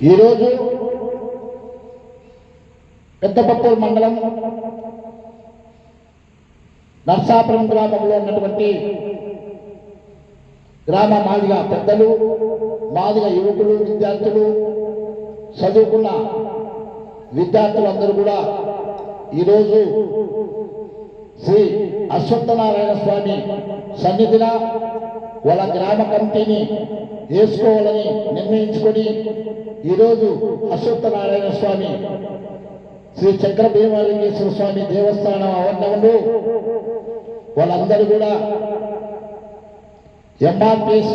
ఈరోజు పెద్దపత్తూరు మండలం నర్సాపురం గ్రామంలో ఉన్నటువంటి గ్రామ మాదిగ పెద్దలు మాదిగ యువకులు విద్యార్థులు చదువుకున్న విద్యార్థులందరూ కూడా ఈరోజు శ్రీ అశ్వత్థనారాయణ స్వామి సన్నిధిన వాళ్ళ గ్రామ కమిటీని వేసుకోవాలని నిర్ణయించుకొని ఈరోజు అశ్వత్థనారాయణ స్వామి శ్రీ చక్ర భీమలింగేశ్వర స్వామి దేవస్థానం ఆవరణంలో వాళ్ళందరూ కూడా ఎంఆర్పిఎస్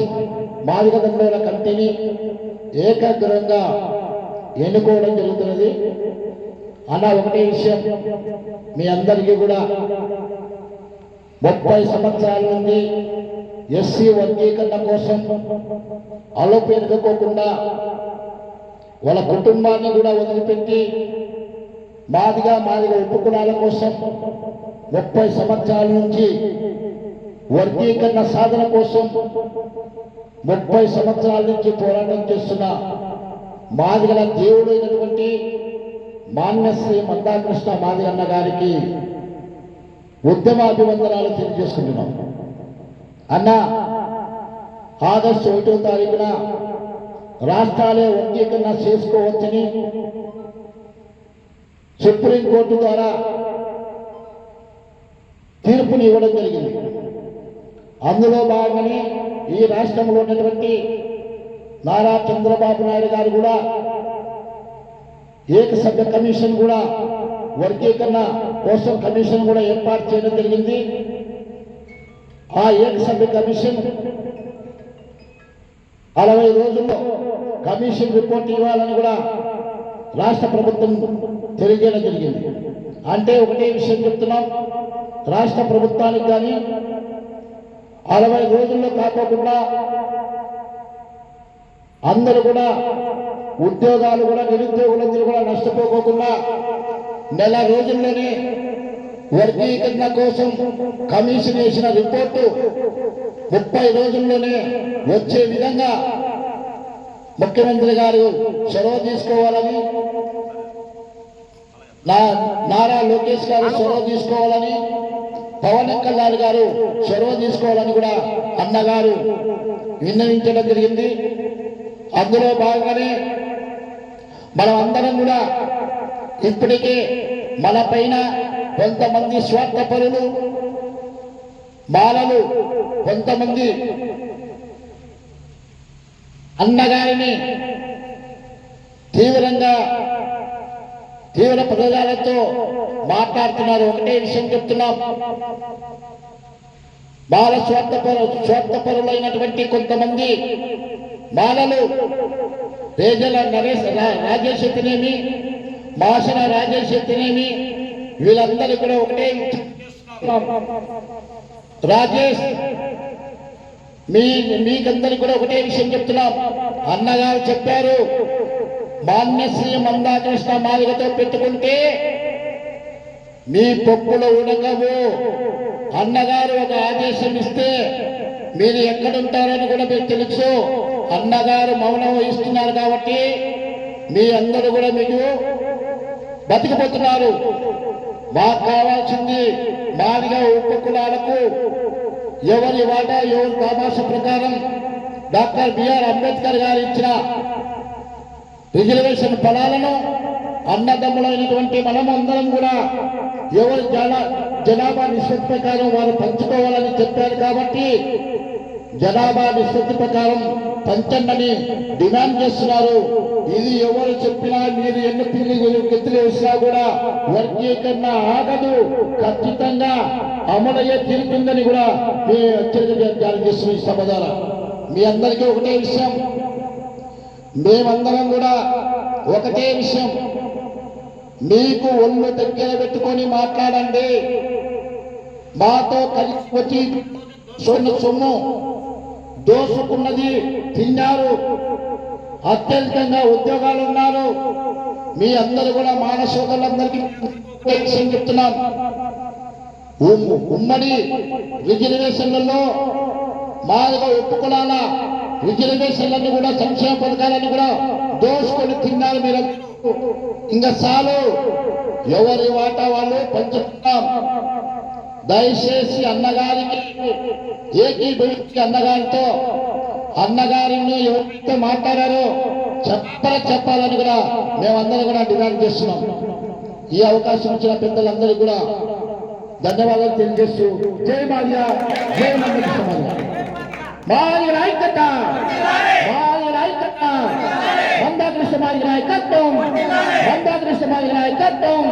మాదిగ కంటిని కమిటీని ఏకాగ్రంగా ఎన్నుకోవడం జరుగుతున్నది. అన్న ఒకటే విషయం మీ అందరికీ కూడా ముప్పై సంవత్సరాల నుండి ఎస్సీ వర్గీకరణ కోసం అలోపెరుకోకుండా వాళ్ళ కుటుంబాన్ని కూడా వదిలిపెట్టి మాదిగా మాదిగా ఉపకులాల కోసం ముప్పై సంవత్సరాల నుంచి వర్గీకరణ సాధన కోసం ముప్పై సంవత్సరాల నుంచి పోరాటం చేస్తున్న మాదిగల దేవుడైనటువంటి మాన్యశ్రీ మందాకృష్ణ మాదిగన్న గారికి ఉద్యమాభివందనాలు తెలియజేసుకుంటున్నాం. అన్న ఆగస్టు ఒకటో తారీఖున రాష్ట్రాలే వర్గీకరణ చేసుకోవచ్చని సుప్రీంకోర్టు ద్వారా తీర్పుని ఇవ్వడం జరిగింది. అందులో భాగంగానే ఈ రాష్ట్రంలో ఉన్నటువంటి నారా చంద్రబాబు నాయుడు గారు కూడా ఏకసభ్య కమిషన్ కూడా వర్గీకరణ కోసం కమిషన్ కూడా ఏర్పాటు చేయడం జరిగింది. ఆ ఏకసభ్య కమిషన్. అరవై రోజుల్లో కమిషన్ రిపోర్ట్ ఇవ్వాలని కూడా రాష్ట్ర ప్రభుత్వం తెలియజేయడం జరిగింది. అంటే ఒకటే విషయం చెప్తున్నాం. రాష్ట్ర ప్రభుత్వానికి కానీ అరవై రోజుల్లో కాకోకుండా అందరూ కూడా ఉద్యోగాలు కూడా నిరుద్యోగులందరూ కూడా నష్టపోకోకుండా నెల రోజుల్లోనే వర్గీకరణ కోసం కమిషన్ వేసిన రిపోర్టు ముప్పై రోజుల్లోనే వచ్చే విధంగా ముఖ్యమంత్రి గారు చొరవ తీసుకోవాలని నా నారా లోకేష్ గారు చొరవ తీసుకోవాలని పవన్ కళ్యాణ్ గారు చొరవ తీసుకోవాలని కూడా అన్నగారు విన్నవించడం జరిగింది. అందులో భాగంగానే మనం అందరం కూడా ఇప్పటికే మన పైన కొంతమంది స్వార్థపరులు? బాలలు కొంతమంది అన్నగారిని తీవ్రంగా తీవ్ర ప్రజలతో మాట్లాడుతున్నారు. ఒకటే విషయం చెప్తున్నాం. బాల స్వార్థపరు స్వార్థపరులైనటువంటి కొంతమంది బాలలు పేదల నరేష్ రా- రాజేష్ ఎత్తినేమి రాజేష్ ఎత్తినేమి వీళ్ళందరూ కూడా ఒకటే రాజేష్ మీ మీకందరూ కూడా ఒకటే విషయం చెప్తున్నాం. అన్నగారు చెప్పారు మాన్యశ్రీ మందాకృష్ణ మాదిగతో పెట్టుకుంటే మీ పప్పులు ఉండగవు అన్నగారు ఒక ఆదేశం ఇస్తే మీరు ఎక్కడుంటారని కూడా మీకు తెలుసు. అన్నగారు మౌనం వహిస్తున్నారు కాబట్టి మీ అందరూ కూడా మీకు బతికిపోతున్నారు. మాకు కావాల్సింది మాదిగా ఉపకులాలకు ఎవరి వాటా ఎవరి తామాస ప్రకారం డాక్టర్ బిఆర్ అంబేద్కర్ గారు ఇచ్చిన రిజర్వేషన్ ఫలాలను అన్నదమ్ములైనటువంటి అందరం కూడా ఎవరి జనా జనాభా నిష్పత్తి ప్రకారం వారు పంచుకోవాలని చెప్పారు కాబట్టి జనాభా నిష్పత్తి ప్రకారం పంచండి డిమాండ్ చేస్తున్నారు. ఇది ఎవరు చెప్పినా మీరు ఎన్ని పిల్లి ఎత్తులు వేసినా కూడా వర్గీకరణ ఆగదు. ఖచ్చితంగా అమలయ్యే తీరుతుందని కూడా మీ హెచ్చరిక జారీ చేస్తున్న ఈ సభ ద్వారా మీ అందరికీ ఒకటే విషయం. మేమందరం కూడా ఒకటే విషయం. మీకు ఒళ్ళు దగ్గర పెట్టుకొని మాట్లాడండి. మాతో కలిసి వచ్చి సొమ్ము. దోసుకున్నది తిన్నారు. అత్యధికంగా ఉద్యోగాలు ఉన్నారు. మీ అందరూ కూడా మానవ సోదరులందరికీ చెప్తున్నాం ఉమ్మడి రిజర్వేషన్లలో మాదిగా ఒప్పుకులాల రిజర్వేషన్లన్నీ కూడా సంక్షేమ పథకాలన్నీ కూడా దోసుకొని తిన్నారు మీరు ఇంకా చాలు. ఎవరి వాటా వాళ్ళు పంచుకున్నాం దయచేసి అన్నగారికి ఏకీభవించి అన్నగారితో అన్నగారిని ఎవరితో మాట్లాడారో చెప్పర చెప్పాలని కూడా మేమందరం కూడా డిమాండ్ చేస్తున్నాం. ఈ అవకాశం ఇచ్చిన పెద్దలందరికీ కూడా ధన్యవాదాలు తెలియజేస్తూ జై మాల్య జై మందకృష్ణ మాల్యా మాల్య నాయకత్వ మాల్య నాయకత మందాకృష్ణ మాల్య నాయకత్వం మందాకృష్ణ మాల్య నాయకత్వం.